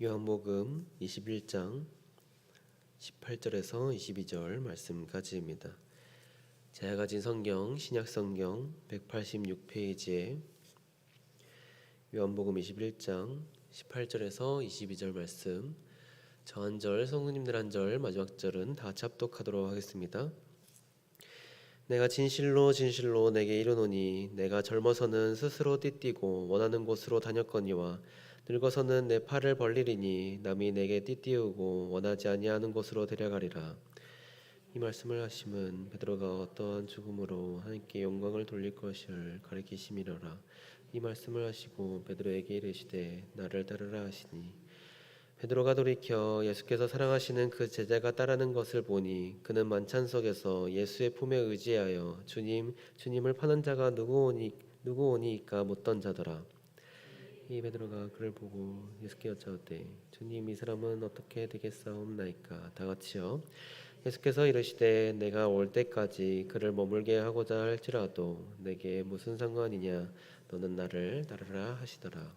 요한복음 21장 18절에서 22절 말씀까지입니다. 제가 가진 성경 신약 성경 186페이지에 요한복음 21장 18절에서 22절 말씀 저 한 절 성도님들 한 절 마지막 절은 다 같이 합독하도록 하겠습니다. 내가 진실로 진실로 내게 이르노니 내가 젊어서는 스스로 띠띠고 원하는 곳으로 다녔거니와 늙어서는 내 팔을 벌리리니 남이 내게 띠띠우고 원하지 아니하는 곳으로 데려가리라. 이 말씀을 하심은 베드로가 어떠한 죽음으로 하나님께 영광을 돌릴 것을 가리키심이로라. 이 말씀을 하시고 베드로에게 이르시되 나를 따르라 하시니 베드로가 돌이켜 예수께서 사랑하시는 그 제자가 따르는 것을 보니 그는 만찬 속에서 예수의 품에 의지하여 주님 주님을 파는 자가 누구오니 누구오니까 묻던 자더라. 이 베드로가 그를 보고 예수께 여짜오되 주님 이 사람은 어떻게 되겠사옵나이까? 다 같이요. 예수께서 이르시되 내가 올 때까지 그를 머물게 하고자 할지라도 내게 무슨 상관이냐? 너는 나를 따르라 하시더라.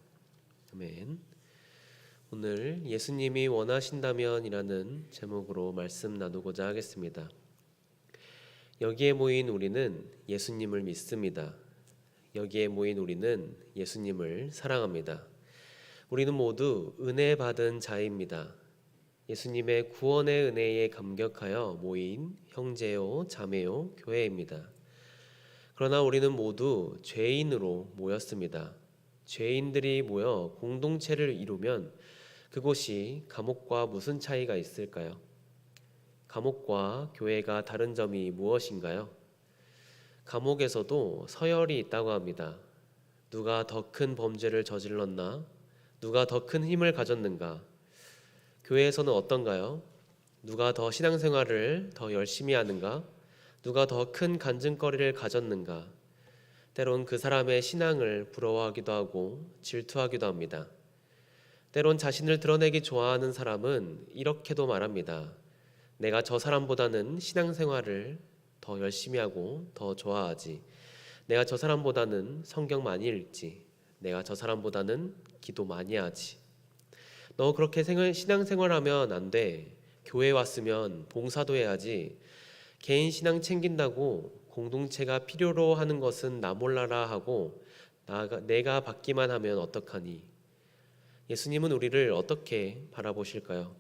아멘 오늘 예수님이 원하신다면이라는 제목으로 말씀 나누고자 하겠습니다 여기에 모인 우리는 예수님을 믿습니다 여기에 모인 우리는 예수님을 사랑합니다. 우리는 모두 은혜 받은 자입니다. 예수님의 구원의 은혜에 감격하여 모인 형제요, 자매요, 교회입니다. 그러나 우리는 모두 죄인으로 모였습니다. 죄인들이 모여 공동체를 이루면 그곳이 감옥과 무슨 차이가 있을까요? 감옥과 교회가 다른 점이 무엇인가요? 감옥에서도 서열이 있다고 합니다. 누가 더 큰 범죄를 저질렀나? 누가 더 큰 힘을 가졌는가? 교회에서는 어떤가요? 누가 더 신앙생활을 더 열심히 하는가? 누가 더 큰 간증거리를 가졌는가? 때론 그 사람의 신앙을 부러워하기도 하고 질투하기도 합니다. 때론 자신을 드러내기 좋아하는 사람은 이렇게도 말합니다. 내가 저 사람보다는 신앙생활을 더 열심히 하고 더 좋아하지. 내가 저 사람보다는 성경 많이 읽지. 내가 저 사람보다는 기도 많이 하지. 너 그렇게 생활, 신앙생활하면 안 돼. 교회 왔으면 봉사도 해야지. 개인 신앙 챙긴다고 공동체가 필요로 하는 것은 나 몰라라 하고 나가, 내가 받기만 하면 어떡하니? 예수님은 우리를 어떻게 바라보실까요?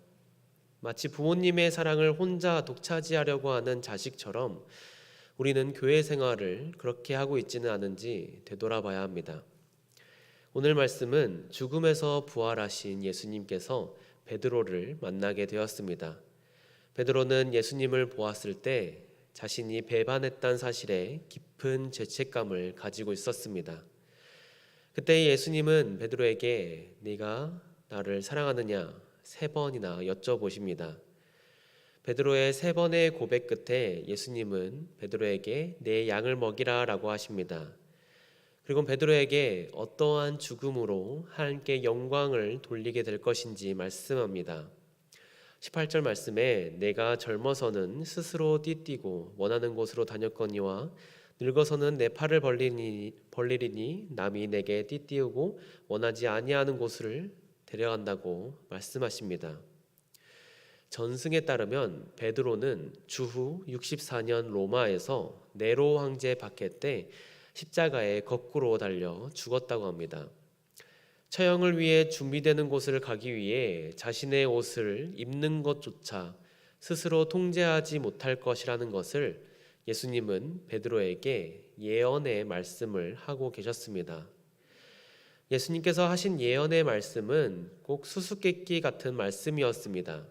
마치 부모님의 사랑을 혼자 독차지하려고 하는 자식처럼 우리는 교회 생활을 그렇게 하고 있지는 않은지 되돌아봐야 합니다. 오늘 말씀은 죽음에서 부활하신 예수님께서 베드로를 만나게 되었습니다. 베드로는 예수님을 보았을 때 자신이 배반했던 사실에 깊은 죄책감을 가지고 있었습니다. 그때 예수님은 베드로에게 네가 나를 사랑하느냐 세 번이나 여쭤보십니다. 베드로의 세 번의 고백 끝에 예수님은 베드로에게 내 양을 먹이라라고 하십니다. 그리고 베드로에게 어떠한 죽음으로 하나님께 영광을 돌리게 될 것인지 말씀합니다. 18절 말씀에 내가 젊어서는 스스로 띠띠고 원하는 곳으로 다녔거니와 늙어서는 내 팔을 벌리니, 벌리리니 남이 내게 띠띠우고 원하지 아니하는 곳을 데려간다고 말씀하십니다. 전승에 따르면 베드로는 주후 64년 로마에서 네로 황제 박해 때 십자가에 거꾸로 달려 죽었다고 합니다. 처형을 위해 준비되는 곳을 가기 위해 자신의 옷을 입는 것조차 스스로 통제하지 못할 것이라는 것을 예수님은 베드로에게 예언의 말씀을 하고 계셨습니다. 예수님께서 하신 예언의 말씀은 꼭 수수께끼 같은 말씀이었습니다.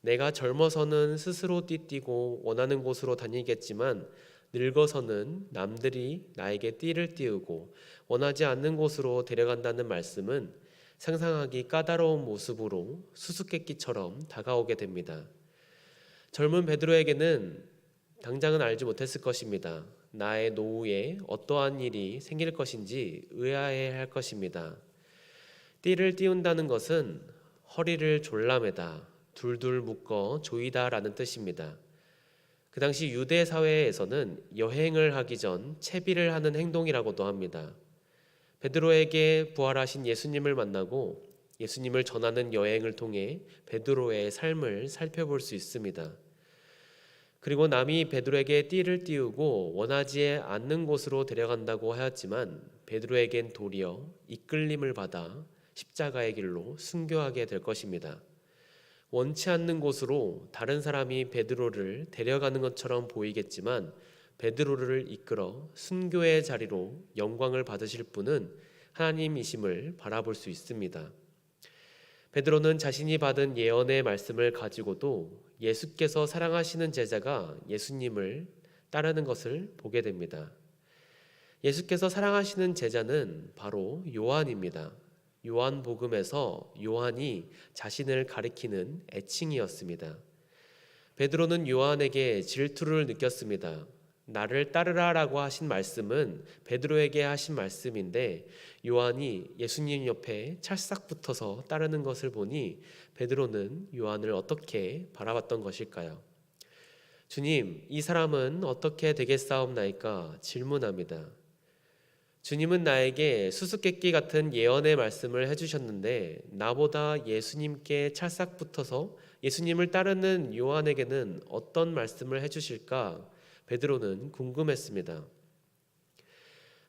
내가 젊어서는 스스로 띠띠고 원하는 곳으로 다니겠지만 늙어서는 남들이 나에게 띠를 띄우고 원하지 않는 곳으로 데려간다는 말씀은 상상하기 까다로운 모습으로 수수께끼처럼 다가오게 됩니다. 젊은 베드로에게는 당장은 알지 못했을 것입니다. 나의 노후에 어떠한 일이 생길 것인지 의아해 할 것입니다. 띠를 띄운다는 것은 허리를 졸라매다, 둘둘 묶어 조이다라는 뜻입니다. 그 당시 유대 사회에서는 여행을 하기 전 채비를 하는 행동이라고도 합니다. 베드로에게 부활하신 예수님을 만나고 예수님을 전하는 여행을 통해 베드로의 삶을 살펴볼 수 있습니다. 그리고 남이 베드로에게 띠를 띄우고 원하지 않는 곳으로 데려간다고 하였지만 베드로에겐 도리어 이끌림을 받아 십자가의 길로 순교하게 될 것입니다. 원치 않는 곳으로 다른 사람이 베드로를 데려가는 것처럼 보이겠지만 베드로를 이끌어 순교의 자리로 영광을 받으실 분은 하나님이심을 바라볼 수 있습니다. 베드로는 자신이 받은 예언의 말씀을 가지고도 예수께서 사랑하시는 제자가 예수님을 따르는 것을 보게 됩니다. 예수께서 사랑하시는 제자는 바로 요한입니다. 요한 복음에서 요한이 자신을 가리키는 애칭이었습니다. 베드로는 요한에게 질투를 느꼈습니다. 나를 따르라라고 하신 말씀은 베드로에게 하신 말씀인데 요한이 예수님 옆에 찰싹 붙어서 따르는 것을 보니 베드로는 요한을 어떻게 바라봤던 것일까요? 주님, 이 사람은 어떻게 되겠사옵나이까 질문합니다. 주님은 나에게 수수께끼 같은 예언의 말씀을 해주셨는데 나보다 예수님께 찰싹 붙어서 예수님을 따르는 요한에게는 어떤 말씀을 해주실까? 베드로는 궁금했습니다.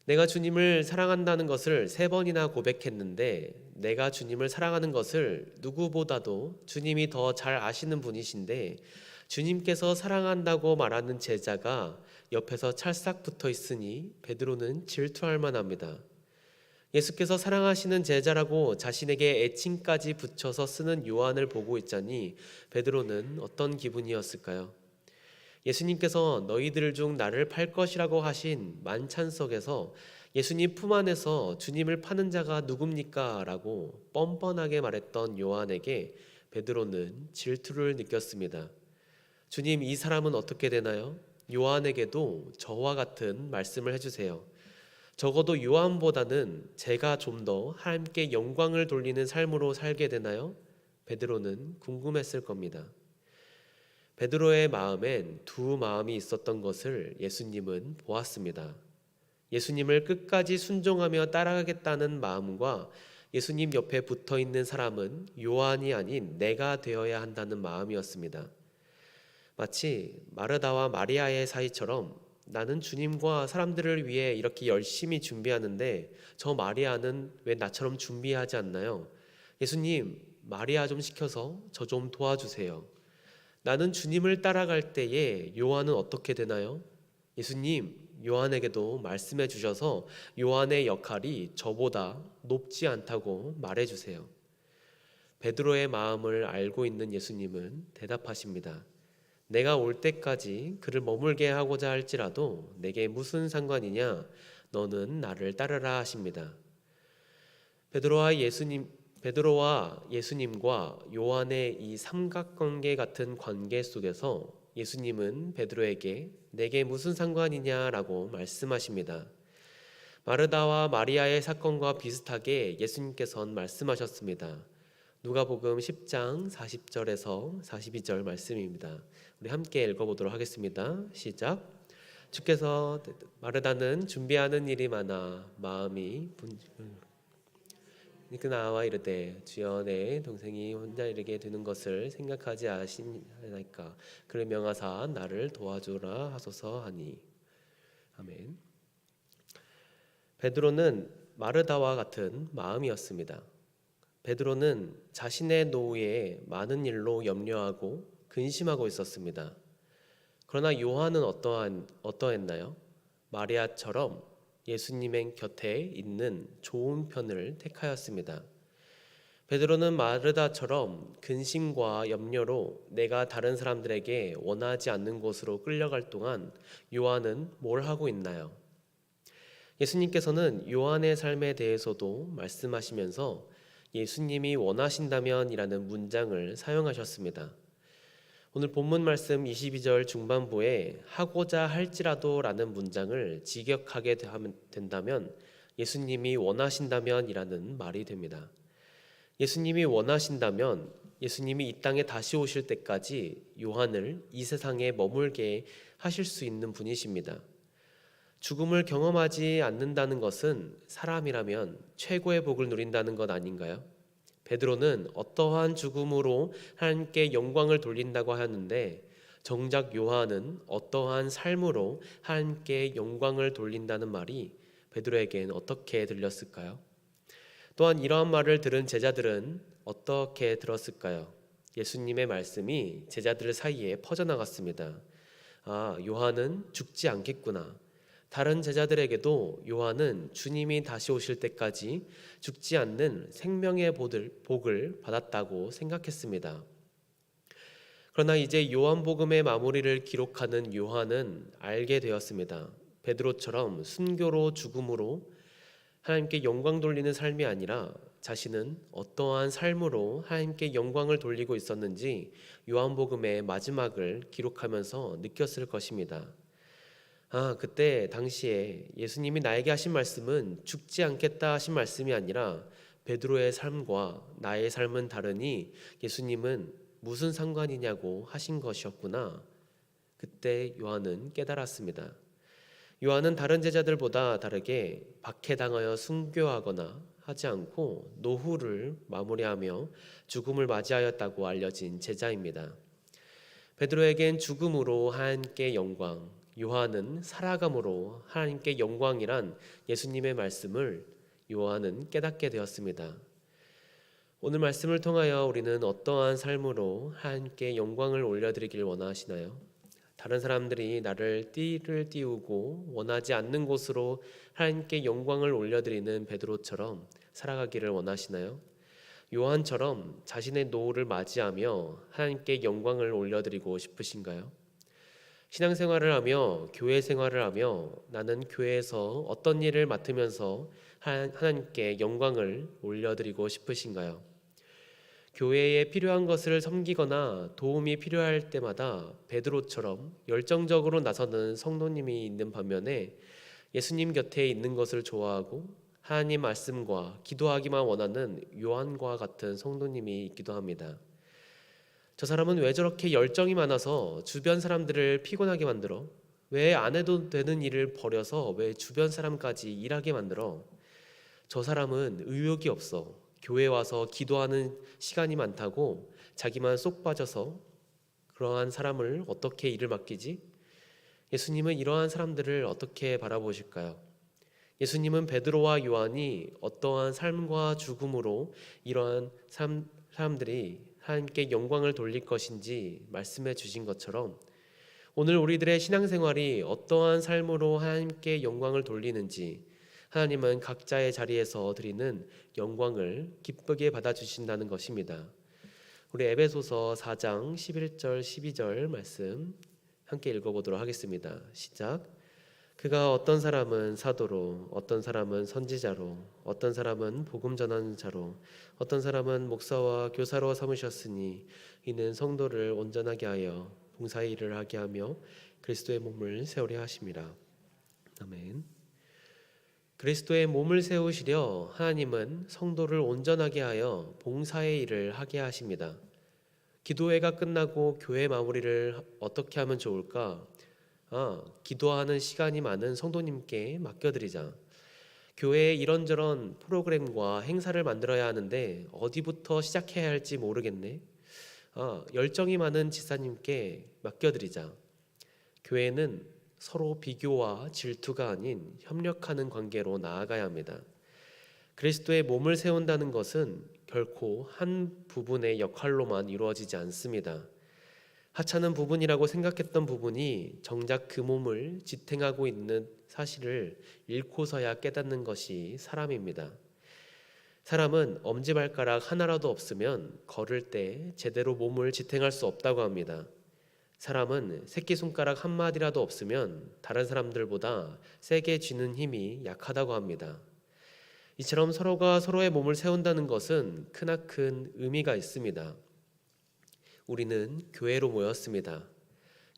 내가 주님을 사랑한다는 것을 세 번이나 고백했는데 내가 주님을 사랑하는 것을 누구보다도 주님이 더 잘 아시는 분이신데 주님께서 사랑한다고 말하는 제자가 옆에서 찰싹 붙어 있으니 베드로는 질투할 만합니다. 예수께서 사랑하시는 제자라고 자신에게 애칭까지 붙여서 쓰는 요한을 보고 있자니 베드로는 어떤 기분이었을까요? 예수님께서 너희들 중 나를 팔 것이라고 하신 만찬석에서 예수님 품 안에서 주님을 파는 자가 누굽니까? 라고 뻔뻔하게 말했던 요한에게 베드로는 질투를 느꼈습니다. 주님, 이 사람은 어떻게 되나요? 요한에게도 저와 같은 말씀을 해주세요. 적어도 요한보다는 제가 좀 더 하나님께 영광을 돌리는 삶으로 살게 되나요? 베드로는 궁금했을 겁니다. 베드로의 마음엔 두 마음이 있었던 것을 예수님은 보았습니다. 예수님을 끝까지 순종하며 따라가겠다는 마음과 예수님 옆에 붙어 있는 사람은 요한이 아닌 내가 되어야 한다는 마음이었습니다. 마치 마르다와 마리아의 사이처럼 나는 주님과 사람들을 위해 이렇게 열심히 준비하는데 저 마리아는 왜 나처럼 준비하지 않나요? 예수님, 마리아 좀 시켜서 저 좀 도와주세요. 나는 주님을 따라갈 때에 요한은 어떻게 되나요? 예수님, 요한에게도 말씀해 주셔서 요한의 역할이 저보다 높지 않다고 말해 주세요. 베드로의 마음을 알고 있는 예수님은 대답하십니다. 내가 올 때까지 그를 머물게 하고자 할지라도 내게 무슨 상관이냐? 너는 나를 따르라 하십니다. 베드로와 예수님 베드로와 예수님과 요한의 이 삼각관계 같은 관계 속에서 예수님은 베드로에게 내게 무슨 상관이냐라고 말씀하십니다. 마르다와 마리아의 사건과 비슷하게 예수님께서는 말씀하셨습니다. 누가복음 10장 40절에서 42절 말씀입니다. 우리 함께 읽어보도록 하겠습니다. 시작. 주께서 마르다는 준비하는 일이 많아 마음이 분 그 나와 이르되 주여 내 동생이 혼자 이르게 되는 것을 생각하지 아시나이까 그를 명하사 나를 도와주라 하소서 하니 아멘. 베드로는 마르다와 같은 마음이었습니다. 베드로는 자신의 노후에 많은 일로 염려하고 근심하고 있었습니다. 그러나 요한은 어떠한 어떠했나요? 마리아처럼 예수님의 곁에 있는 좋은 편을 택하였습니다. 베드로는 마르다처럼 근심과 염려로 내가 다른 사람들에게 원하지 않는 곳으로 끌려갈 동안 요한은 뭘 하고 있나요? 예수님께서는 요한의 삶에 대해서도 말씀하시면서 예수님이 원하신다면이라는 문장을 사용하셨습니다. 오늘 본문 말씀 22절 중반부에 하고자 할지라도라는 문장을 직역하게 된다면 예수님이 원하신다면이라는 말이 됩니다. 예수님이 원하신다면 예수님이 이 땅에 다시 오실 때까지 요한을 이 세상에 머물게 하실 수 있는 분이십니다. 죽음을 경험하지 않는다는 것은 사람이라면 최고의 복을 누린다는 것 아닌가요? 베드로는 어떠한 죽음으로 하나님께 영광을 돌린다고 하는데 정작 요한은 어떠한 삶으로 하나님께 영광을 돌린다는 말이 베드로에겐 어떻게 들렸을까요? 또한 이러한 말을 들은 제자들은 어떻게 들었을까요? 예수님의 말씀이 제자들 사이에 퍼져나갔습니다. 아, 요한은 죽지 않겠구나. 다른 제자들에게도 요한은 주님이 다시 오실 때까지 죽지 않는 생명의 복을 받았다고 생각했습니다. 그러나 이제 요한복음의 마무리를 기록하는 요한은 알게 되었습니다. 베드로처럼 순교로 죽음으로 하나님께 영광 돌리는 삶이 아니라 자신은 어떠한 삶으로 하나님께 영광을 돌리고 있었는지 요한복음의 마지막을 기록하면서 느꼈을 것입니다. 아, 그때 당시에 예수님이 나에게 하신 말씀은 죽지 않겠다 하신 말씀이 아니라 베드로의 삶과 나의 삶은 다르니 예수님은 무슨 상관이냐고 하신 것이었구나. 그때 요한은 깨달았습니다. 요한은 다른 제자들보다 다르게 박해당하여 순교하거나 하지 않고 노후를 마무리하며 죽음을 맞이하였다고 알려진 제자입니다. 베드로에겐 죽음으로 하나님께 영광, 요한은 살아감으로 하나님께 영광이란 예수님의 말씀을 요한은 깨닫게 되었습니다. 오늘 말씀을 통하여 우리는 어떠한 삶으로 하나님께 영광을 올려드리길 원하시나요? 다른 사람들이 나를 띠를 띄우고 원하지 않는 곳으로 하나님께 영광을 올려드리는 베드로처럼 살아가기를 원하시나요? 요한처럼 자신의 노후를 맞이하며 하나님께 영광을 올려드리고 싶으신가요? 신앙생활을 하며 교회 생활을 하며 나는 교회에서 어떤 일을 맡으면서 하나님께 영광을 올려드리고 싶으신가요? 교회에 필요한 것을 섬기거나 도움이 필요할 때마다 베드로처럼 열정적으로 나서는 성도님이 있는 반면에 예수님 곁에 있는 것을 좋아하고 하나님 말씀과 기도하기만 원하는 요한과 같은 성도님이 있기도 합니다. 저 사람은 왜 저렇게 열정이 많아서 주변 사람들을 피곤하게 만들어? 왜 안 해도 되는 일을 버려서 왜 주변 사람까지 일하게 만들어? 저 사람은 의욕이 없어. 교회 와서 기도하는 시간이 많다고 자기만 쏙 빠져서 그러한 사람을 어떻게 일을 맡기지? 예수님은 이러한 사람들을 어떻게 바라보실까요? 예수님은 베드로와 요한이 어떠한 삶과 죽음으로 이러한 사람들이 하나님께 영광을 돌릴 것인지 말씀해 주신 것처럼 오늘 우리들의 신앙생활이 어떠한 삶으로 하나님께 영광을 돌리는지 하나님은 각자의 자리에서 드리는 영광을 기쁘게 받아주신다는 것입니다. 우리 에베소서 4장 11절 12절 말씀 함께 읽어보도록 하겠습니다. 시작. 그가 어떤 사람은 사도로, 어떤 사람은 선지자로, 어떤 사람은 복음 전하는 자로, 어떤 사람은 목사와 교사로 삼으셨으니 이는 성도를 온전하게 하여 봉사의 일을 하게 하며 그리스도의 몸을 세우려 하심이라. 아멘. 그리스도의 몸을 세우시려 하나님은 성도를 온전하게 하여 봉사의 일을 하게 하십니다. 기도회가 끝나고 교회 마무리를 어떻게 하면 좋을까? 아, 기도하는 시간이 많은 성도님께 맡겨드리자. 교회에 이런저런 프로그램과 행사를 만들어야 하는데 어디부터 시작해야 할지 모르겠네. 아, 열정이 많은 지사님께 맡겨드리자. 교회는 서로 비교와 질투가 아닌 협력하는 관계로 나아가야 합니다. 그리스도의 몸을 세운다는 것은 결코 한 부분의 역할로만 이루어지지 않습니다. 하찮은 부분이라고 생각했던 부분이 정작 그 몸을 지탱하고 있는 사실을 잃고서야 깨닫는 것이 사람입니다. 사람은 엄지발가락 하나라도 없으면 걸을 때 제대로 몸을 지탱할 수 없다고 합니다. 사람은 새끼손가락 한마디라도 없으면 다른 사람들보다 세게 쥐는 힘이 약하다고 합니다. 이처럼 서로가 서로의 몸을 세운다는 것은 크나큰 의미가 있습니다. 우리는 교회로 모였습니다.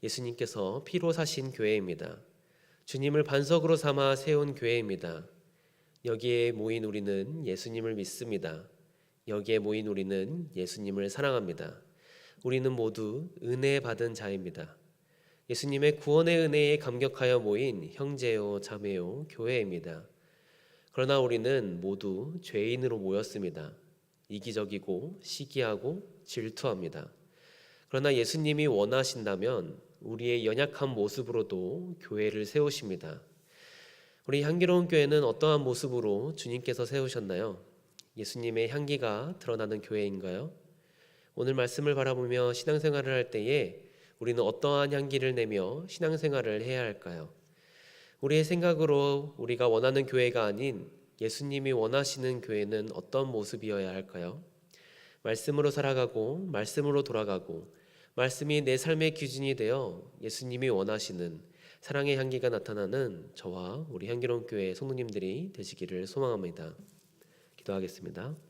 예수님께서 피로 사신 교회입니다. 주님을 반석으로 삼아 세운 교회입니다. 여기에 모인 우리는 예수님을 믿습니다. 여기에 모인 우리는 예수님을 사랑합니다. 우리는 모두 은혜 받은 자입니다. 예수님의 구원의 은혜에 감격하여 모인 형제요 자매요 교회입니다. 그러나 우리는 모두 죄인으로 모였습니다. 이기적이고 시기하고 질투합니다. 그러나 예수님이 원하신다면 우리의 연약한 모습으로도 교회를 세우십니다. 우리 향기로운 교회는 어떠한 모습으로 주님께서 세우셨나요? 예수님의 향기가 드러나는 교회인가요? 오늘 말씀을 바라보며 신앙생활을 할 때에 우리는 어떠한 향기를 내며 신앙생활을 해야 할까요? 우리의 생각으로 우리가 원하는 교회가 아닌 예수님이 원하시는 교회는 어떤 모습이어야 할까요? 말씀으로 살아가고 말씀으로 돌아가고 말씀이 내 삶의 기준이 되어 예수님이 원하시는 사랑의 향기가 나타나는 저와 우리 향기로운 교회 성도님들이 되시기를 소망합니다. 기도하겠습니다.